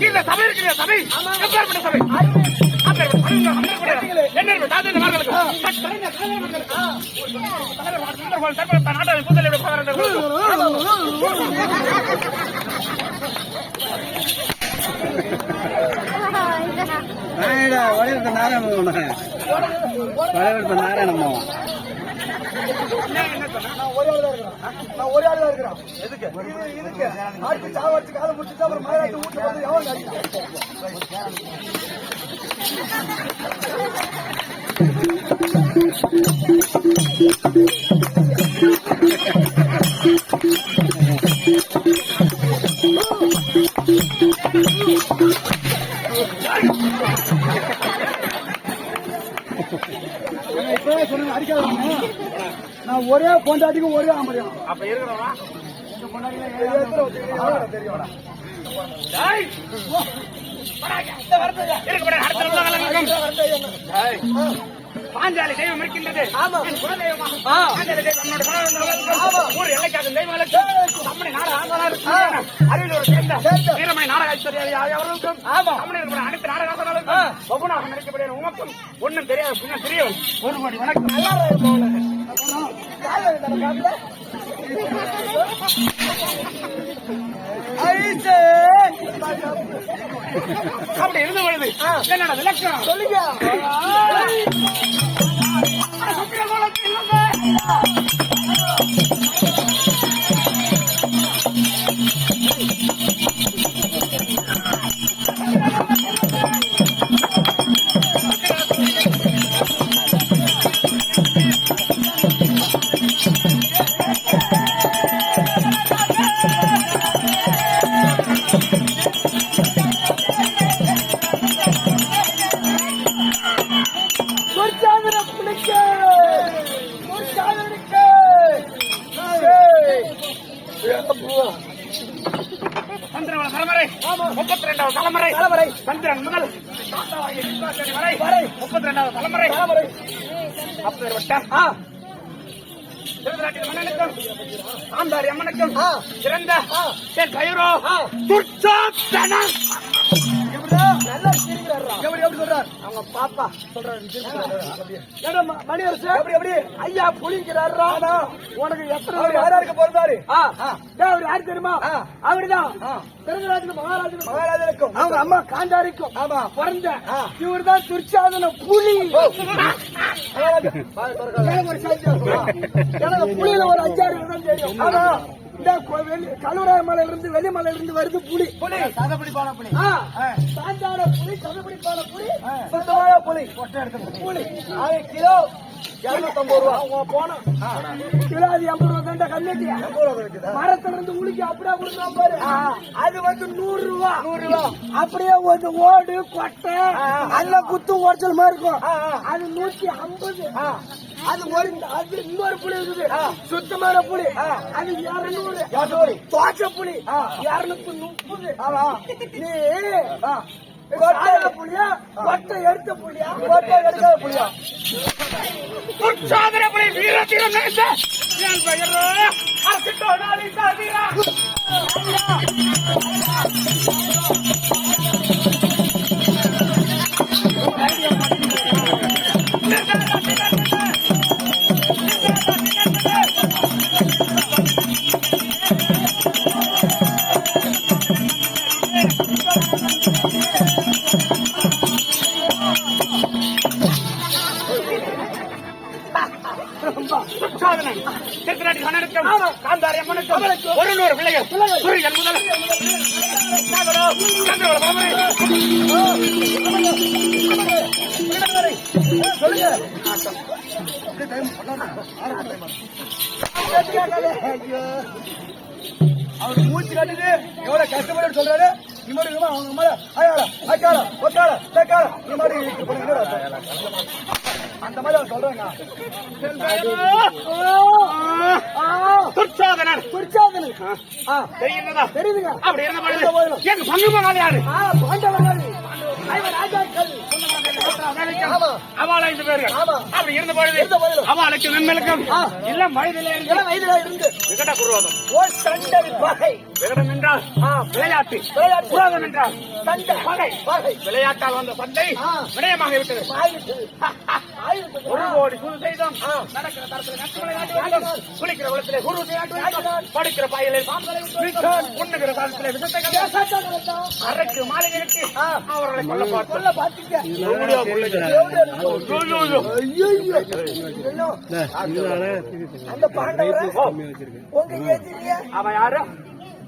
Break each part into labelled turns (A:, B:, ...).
A: இந்த சபை இருக்கிற சபை? எப்பேற்பட்ட சபை. தற்போது நாட்டாளி கூந்தலை
B: நாராயணம் வடிவத்த நாராயணம்
C: நான் ஒரே ஆளு தான் இருக்கிறேன். நான் ஒரே ஆளு தான் இருக்கிறேன். எதுக்கு? இது- இதுக்கு. அடிச்சு சாவடிச்சு காலை முடிச்சுட்டு அப்புறம் மழை மயிலாட்டி வீட்டுல வந்து எவன் அடிக்கிறான்? நான் ஒரே பொண்டாட்டிக்கு ஒரே ஆம்பளையும்
A: அப்ப இருக்கிறவா. பாஞ்சாலி தெய்வம் இருக்கின்றது. அரியலூர் சேர்ந்த வீரமணி நாடக ஐஸ்வர்யா அவர்களுக்கும்? இருக்கிற அனைத்து நாடகாசர்களுக்கும் ஒவ்வொன்றாக நடிக்கப்படுகிற உமக்கும் ஒண்ணும் தெரியாது பின்ன தெரியவும் ஒரு கோடி வணக்கம். அப்படி இருந்து வருது என்னோட விளக்கம்
C: சொல்லுங்க.
A: தலைமுறை முப்பத்தி ரெண்டாவது தலைமுறை
C: தலைமுறை.
A: சந்திரன் முதல் வரை முப்பத்தி ரெண்டாவது தலைமுறை
C: தலைமுறை.
A: அப்பேற்பட்ட ஆந்தாரி அம்மனுக்கும் சிறந்த துர்ச்சாத்தனம்
C: எப்படி எப்படி சொல்றார்? அவங்க பாப்பா சொல்றாரு ஏடா மணியரசு? எப்படி எப்படி? ஐயா புளிங்கிறாரா உனக்கு எத்தனை யாராருக்கு பிறந்தாரு அவர்? யாரு தெரியுமா? அவர்தான். திருநாட்டுக்கு மகாராஜனுக்கு மகாராஜனுக்கும். அவங்க அம்மா காந்தாரிக்கும் ஆமா. பிறந்த இவர் தான் துர்ச்சாதன புலி. புலியில ஒரு அஞ்சாறு தெரியும். ஆமா. இந்த கொ- வெளி- கழுவராய மலையில இருந்து வெளிமலையில இருந்து வருது புலி. புலி சதப்படி பான புலி சாந்தார புலி சதப்படி பான புலி. சுத்தமான புலி. புலி அது கிலோ இருநூத்தம்பது ரூபா. போனோம் கிலோ அது எண்பது ரூபா தாண்டா கண்ணுட்டியா மரத்துல இருந்து உளிக்கு அப்படியே கொடுத்தா பாரு. அது வந்து நூறு ரூபா. நூறு ரூபா. அப்படியே வந்து ஓடு கொட்டை அல்ல குத்து உடச்சல் மாதிரி இருக்கும். அது நூத்தி ஐம்பது. அது ஒரு அது இன்னொரு புளி இருக்குது. சுத்தமான புளி அது இருநூறு. தோச்ச புளி இருநூத்தி முப்பது. நீ புளியா? கொட்டை எடுத்த புளியா? கொட்டை எடுக்காத புளியா?
A: துர்ச்சாதன புலி வீரத்தீரம் நேச. என் பெயரோ? அசிட்டோ நாளி சாதிரா. துர்ச்சாதனன் திருநாட்டின் மன்னனுக்கும் காந்தாரி அம்மனுக்கும் ஒரு நூறு பிள்ளைகள். சூரியன் முதல்
C: அவர் மூச்சு கட்டுது. எவ்வளவு கஷ்டப்பட்டு சொல்றாரு. நீ மாதிரி அவங்க மேல அயாளா அக்கால ஒக்கால தெக்கால நீ மாதிரி அந்த மாதிரி அவர் சொல்றாங்க
A: துர்ச்சாதனன்.
C: துர்ச்சாதனு
A: தெரியுங்களா
C: தெரியுதுங்க
A: அப்படி இருந்த பொழுது என் பங்கு மகால் யாரு
C: பாண்டவர்கள். ராஜாக்கள்.
A: அவள் ஐந்து பேர்கள். அப்படி இருந்த பொழுது. அவளுக்கு. இல்லம் வயதிலே இருந்து.
C: வயதுல இருந்து.
A: விகட குருவாதம்
C: ஓ சண்டை பகை.
A: விகடம் என்றால். விளையாட்டு. குரோதம் என்றால்
C: சண்டை
A: பகை.
C: பகை.
A: விளையாட்டால் வந்த சண்டை. விடயமாக விட்டது ஒரு கோடி குரு செய்தோம். நடக்கிற தரத்தில் வேண்டும் குளிக்கிற குளத்திலே குரு படுக்கிற பாயிலே உண்ணுகிற தரத்திலே கண்டு அரைக்கு கட்டி
C: ஆ.
A: அவர்களை கொல்ல
C: சொல்ல பாத்தீங்க அந்த
A: அவன் யாரு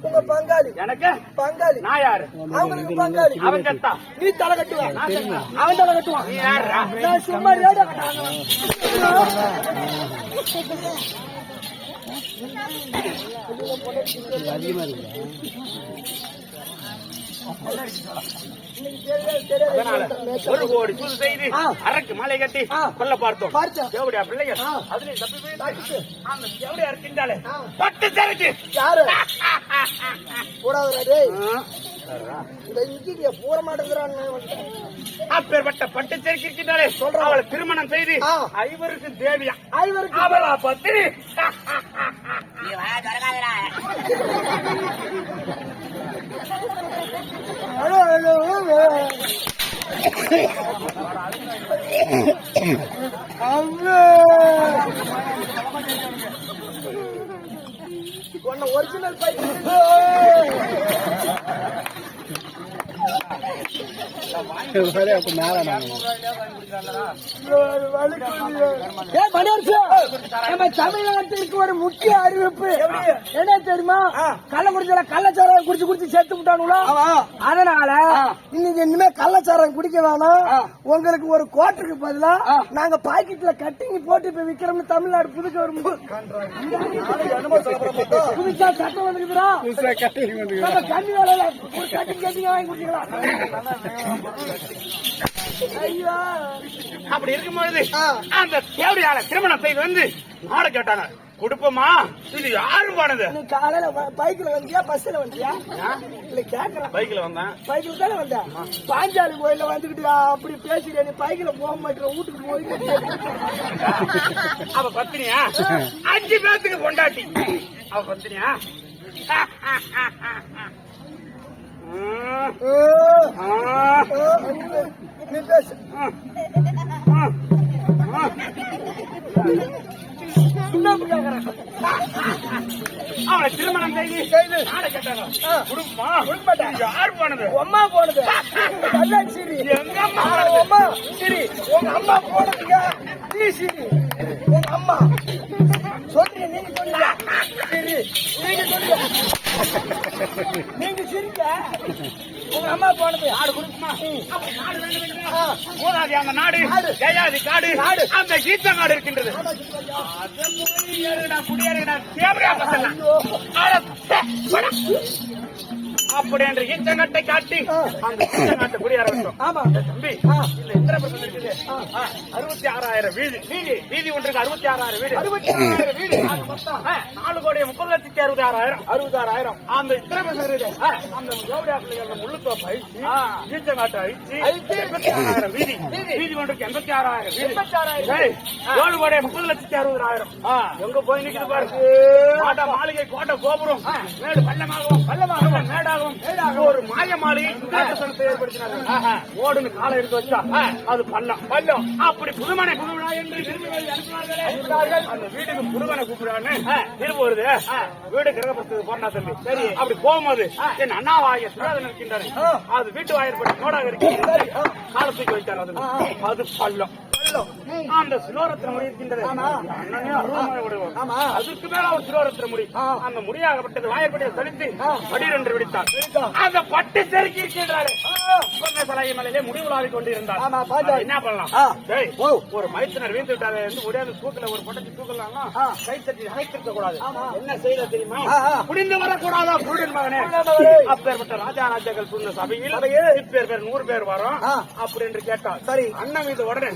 C: உங்க பங்காளி
A: எனக்கு
C: பங்காளி
A: நான் யாரு
C: அவங்களுக்கு பங்காளி
A: அவன் கட்டா
C: நீ தலை கட்டுவான் அவன் தலை கட்டுவான்
A: நீ
C: நான் சும்மா ரேடியோ
B: அதிகமா இருக்கு
A: ஒரு கோடி சூது செய்து. அரக்கு மாலை கட்டி. கொல்ல பார்த்தோம். தேவடியா பிள்ளைங்க
C: ஆ.
A: அதுலயும் தப்பி போய் அந்த தேவடியா இருக்கின்றாலே. பட்டு தெரிஞ்சு
C: யாரு? மாட்டேங்கிறான்னு
A: அப்பேற்பட்ட பட்டு தெரிக்கி இருக்கின்றாலே அவளை திருமணம் செய்து. ஐவருக்கு தேவியா.
C: ஐவருக்கு
A: அவளா பத்திரி
C: ஒரிஜினல் பைக்
B: வேலையை அப்ப நாராயணன்
C: ஏன் மணியரசு, நம்ம தமிழ்நாட்டிற்கு ஒரு முக்கிய அறிவிப்பு. என்ன தெரியுமா? கள்ளக்குடிச்சில கள்ளச்சாராயம் குடிச்சு குடிச்சு செத்து விட்டானுங்களா? அதனால இன்னைக்கு இனிமே கள்ளச்சாராயம் குடிக்க வேணாம். உங்களுக்கு ஒரு கோட்டுக்கு பதிலா நாங்க பாக்கெட்ல கட்டிங் போட்டு இப்ப விக்கிறோம்னு தமிழ்நாடு புது கவர்மெண்ட் புதுசா சட்டம் வந்துருக்குறா
B: புதுசா கட்டிங் வந்து
C: நம்ம கண்ணி வேலையில ஒரு கட்டிங் கட்டிங் வாங்கி குடிக்கலாம்
A: அப்படி இருக்கும் பொழுது. அந்த தேவடியால திருமணம் செய்து வந்து நாட கேட்டாங்க. கொடுப்போமா? இது யாரும் பாடுது?
C: நீ காலையில பைக்ல வந்தியா? பஸ்ல வந்தியா? இல்ல கேக்குறேன்
A: பைக்ல வந்தேன்.
C: பைக்ல தானே வந்த? பாஞ்சாலி கோயில்ல வந்துகிட்டு அப்படி பேசிட்டு நீ பைக்ல போக மாட்டேன் வீட்டுக்கு போய்
A: அவ பத்தினியா? அஞ்சு பேத்துக்கு பொண்டாட்டி. அவ பத்தினியா? அவளை திருமணம் செய்து நாட கேட்டாங்க குடும்பமா
C: கொடுக்க
A: யார் போனது
C: அம்மா போனது சரி
A: எங்க அம்மா போனது?
C: அம்மா சரி உங்க அம்மா போனதுங்க நீ சரி உங்க அம்மா சொல்றீங்க நீங்க சொல்லுங்க சரி நீங்க சொல்லுங்க நீங்க சிரிங்க. உங்க அம்மா போனது
A: நாடு கொடுக்குமா. போதாது அந்த நாடு. ஜெயாதி காடு. அந்த கீத நாடு இருக்கின்றது. குடியேறுடா தேவரையா பசங்க. அப்படி என்று ஈச்ச நாட்டை காட்டி. அந்த ஈச்ச நாட்டை குடியேற வேண்டும்
C: ஆமா.
A: தம்பி
C: ஆ.
A: இந்த இந்திரபிரசம் இருக்குது. ஆ, அறுபத்தி ஆறாயிரம் வீடு வீடு வீதி ஒன்றுக்கு அறுபத்தி ஆறாயிரம் வீடு.
C: அறுபத்தி ஆறாயிரம் வீடு.
A: நாலு கோடி முப்பது லட்சத்தி அறுபத்தி ஆறாயிரம் அறுபத்தி ஆறாயிரம் அந்த இந்திரபிரசம் இருக்குது. அந்த ஜோடியா பிள்ளைகள் முள்ளுத்தோப்பு அழிச்சு ஈச்ச நாட்டை அழிச்சு. எண்பத்தி ஆறாயிரம் வீதி. வீதி. ஒன்றுக்கு எண்பத்தி ஆறாயிரம் வீடு.
C: எண்பத்தாறாயிரம்.
A: ஏய், ஏழு கோடி முப்பது லட்சத்தி அறுபதாயிரம் எங்க போய் நிக்குது பாரு. மாளிகை கோட்டை கோபுரம். மேடு பள்ளமாகவும் பள்ளமாகவும் மேடாகவும் ஒரு மாய மாளிகை சுந்தரேசனத்தை ஏற்படுத்தினார்கள் ஓடுன்னு காலை எடுத்து வச்சா அது பள்ளம் பள்ளம். அப்படி புதுமனை புதுமனா என்று அந்த வீட்டுக்கு புதுமனை கூப்பிடான்னு திரும்ப வருது வீடு கிரகப்படுத்துறது போனா தம்பி. சரி அப்படி போகும்போது என் அண்ணாவாகிய சுராதன் இருக்கின்றாரு அது வீட்டு வாயிற்படி நோடாக இருக்கிறது. காலத்துக்கு வைத்தார் அது அது பள்ளம். அந்த சிலோரத்தின முடி இருக்கின்றது. அதுக்கு மேல அவர் சிலோரத்தின முடி. அந்த முடியாகப்பட்டது வாயற்படியை தளித்து படீரென்று வெடித்தார். அந்த பட்டு செருக்கி இருக்கின்றாரு. மலையிலே முடிவுலாவிக் கொண்டிருந்தார். என்ன பண்ணலாம்? ஒரு மைத்தனர் வீழ்ந்து விட்டாரு வந்து முடியாத தூக்கல ஒரு பட்டத்தை தூக்கலாம்னா கை தட்டி அணைத்திருக்க கூடாது. என்ன செய்யல தெரியுமா. புடிந்து வரக்கூடாதா குருடன் மகனே. அப்பேற்பட்ட ராஜா ராஜாக்கள் சொன்ன சபையில் இப்பேர் பேர் நூறு பேர் வரோம். அப்படி என்று கேட்டார்.
C: சரி.
A: அண்ணன் மீது உடனே.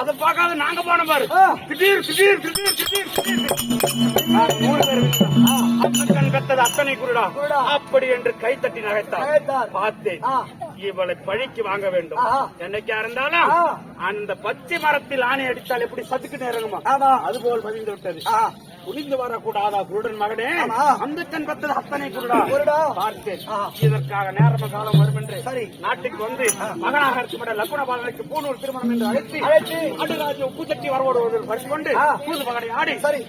A: அதை பார்க்காத நாங்க போன பாரு. திடீர் திடீர் திடீர் திடீர் மூணு பேர் வீழ்ந்தோம். அத்தன் குருடா. அப்படி என்று கை தட்டி நகைத்தார். பார்த்தேன். இவளை பழிக்கு வாங்க வேண்டும். என்னைக்கா இருந்தாலும். அந்த பச்சை மரத்தில் ஆணை அடித்தால் எப்படி சதுக்கு
C: ஆமா
A: அதுபோல் பதிந்து விட்டது குனிந்து வரக்கூடாதா குருடன் மகனே. அந்த பத்தது அத்தனை குருடா
C: குருடா.
A: பார்த்தேன். இதற்காக நேரம காலம் வரும் என்று
C: சரி.
A: நாட்டுக்கு வந்து மகனாக இருக்கக்கூடிய லக்குண பாலனுக்கு பூனூர் திருமணம் என்று அழைத்து
C: அழைத்து.
A: உப்பு தட்டி வரவோடுவதில் பறித்து கொண்டு. பூது மகனை ஆடி
C: சரி.